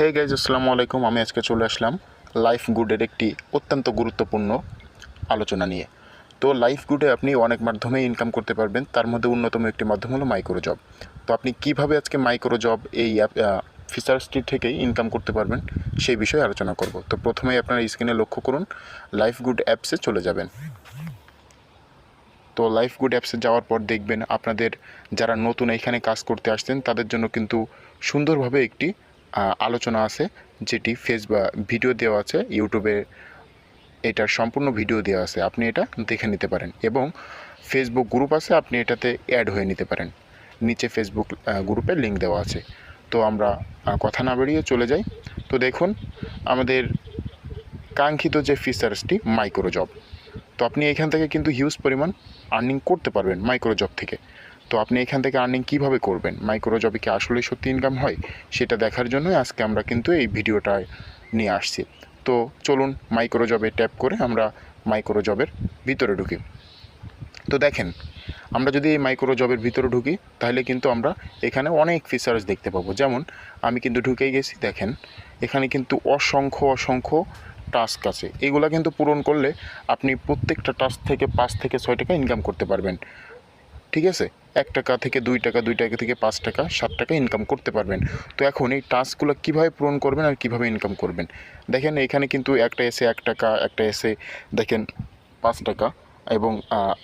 Hey guys আসসালামু আলাইকুম। আমি আজকে চলে আসলাম লাইফ গুডের একটি অত্যন্ত গুরুত্বপূর্ণ আলোচনা নিয়ে। তো লাইফ গুডে আপনি অনেক মাধ্যমে ইনকাম করতে পারবেন। তার মধ্যে অন্যতম একটি মাধ্যম হলো মাইক্রো জব তো আপনি কীভাবে আজকে মাইক্রো জব এই অ্যাপ ফিচার্সটি থেকেই ইনকাম করতে পারবেন সেই বিষয়ে আলোচনা করব। তো প্রথমেই আপনার স্ক্রিনে লক্ষ্য করুন লাইফ গুড অ্যাপসে চলে যাবেন। তো লাইফ গুড অ্যাপসে যাওয়ার পর দেখবেন আপনাদের যারা নতুন এখানে কাজ করতে আসছেন, তাদের জন্য কিন্তু সুন্দরভাবে একটি আলোচনা আছে, যেটি ফেস বা ভিডিও দেওয়া আছে, ইউটিউবে এটার সম্পূর্ণ ভিডিও দেওয়া আছে, আপনি এটা দেখে নিতে পারেন। এবং ফেসবুক গ্রুপ আছে, আপনি এটাতে অ্যাড হয়ে নিতে পারেন। নিচে ফেসবুক গ্রুপের লিঙ্ক দেওয়া আছে। তো আমরা কথা না বেরিয়ে চলে যাই। তো দেখুন, আমাদের কাঙ্ক্ষিত যে ফিচার্সটি মাইক্রো জব তো আপনি এখান থেকে কিন্তু হিউজ পরিমাণ আর্নিং করতে পারবেন মাইক্রো জব থেকে। তো আপনি এখান থেকে আর্নিং কীভাবে করবেন? মাইক্রো জবে কি আসলেই সত্যি ইনকাম হয়? সেটা দেখার জন্যই আজকে আমরা কিন্তু এই ভিডিওটা নিয়ে আসছি। তো চলুন মাইক্রো জবে ট্যাপ করে আমরা মাইক্রো জবের ভিতরে ঢুকি। তো দেখেন, আমরা যদি এই মাইক্রো জবের ভিতরে ঢুকি, তাহলে কিন্তু আমরা এখানে অনেক ফিচার্স দেখতে পাবো। যেমন, আমি কিন্তু ঢুকেই গেছি, দেখেন, এখানে কিন্তু অসংখ্য অসংখ্য টাস্ক আছে। এগুলো কিন্তু পূরণ করলে আপনি প্রত্যেকটা টাস্ক থেকে পাঁচ থেকে ছয় টাকা ইনকাম করতে পারবেন। ঠিক আছে? এক টাকা থেকে দুই টাকা দুই টাকা থেকে পাঁচ টাকা, সাত টাকা ইনকাম করতে পারবেন। তো এখন এই টাস্কগুলো কীভাবে পূরণ করবেন আর কীভাবে ইনকাম করবেন? দেখেন এখানে কিন্তু একটা এসে এক টাকা, একটা এসে দেখেন পাঁচ টাকা। এবং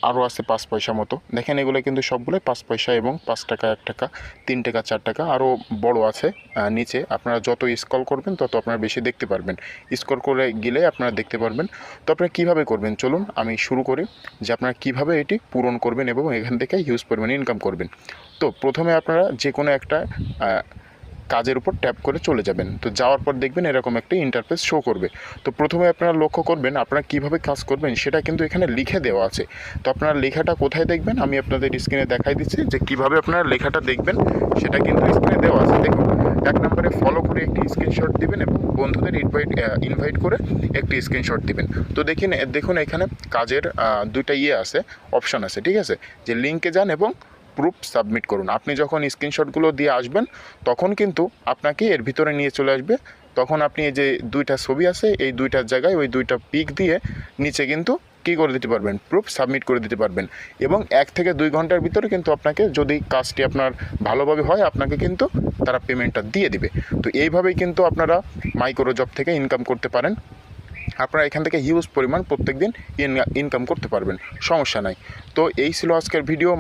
আরও আছে পাঁচ পয়সা মতো। দেখেন এগুলো কিন্তু সবগুলোই পাঁচ পয়সা এবং পাঁচ টাকা, এক টাকা, তিন টাকা, চার টাকা আরও বড় আছে নিচে। আপনারা যত স্কল করবেন, তত আপনারা বেশি দেখতে পারবেন। স্কল করে গেলে আপনারা দেখতে পারবেন। তো আপনারা কীভাবে করবেন? চলুন আমি শুরু করি যে আপনারা কীভাবে এটি পূরণ করবেন এবং এখান থেকে হিউজ পরিমাণে ইনকাম করবেন। তো প্রথমে আপনারা যে কোনো একটা কাজের উপর ট্যাপ করে চলে যাবেন। তো যাওয়ার পর দেখবেন এরকম একটা ইন্টারফেস শো করবে। তো প্রথমে আপনারা লক্ষ্য করবেন আপনারা কীভাবে কাজ করবেন সেটা কিন্তু এখানে লিখে দেওয়া আছে। তো আপনারা লেখাটা কোথায় দেখবেন? আমি আপনাদের স্ক্রিনে দেখাই দিচ্ছি যে কীভাবে আপনারা লেখাটা দেখবেন, সেটা কিন্তু স্ক্রিনে দেওয়া আছে। দেখুন, এক নম্বরে ফলো করে একটি স্ক্রিনশট দিবেন এবং বন্ধুদের ইনভাইট ইনভাইট করে একটি স্ক্রিনশট দিবেন। তো দেখুন দেখুন এখানে কাজের দুইটা ইয়ে আছে অপশন আছে, ঠিক আছে? যে লিঙ্কে যান এবং প্রুফ সাবমিট করুন। আপনি যখন স্ক্রিনশটগুলো দিয়ে আসবেন, তখন কিন্তু আপনাকে এর ভিতরে নিয়ে চলে আসবে। তখন আপনি এই যে দুইটা ছবি আছে, এই দুইটার জায়গায় ওই দুইটা পিক দিয়ে নিচে কিন্তু কী করে দিতে পারবেন? প্রুফ সাবমিট করে দিতে পারবেন। এবং এক থেকে দুই ঘণ্টার ভিতরে কিন্তু আপনাকে যদি কাজটি আপনার ভালোভাবে হয়, আপনাকে কিন্তু তারা পেমেন্টটা দিয়ে দিবে। তো এইভাবেই কিন্তু আপনারা মাইক্রো জব থেকে ইনকাম করতে পারেন। আপনারা এখান থেকে হিউজ পরিমাণ প্রত্যেক দিন ইনকাম করতে পারবেন। সমস্যা নাই। তো এই ছিল আজকের ভিডিও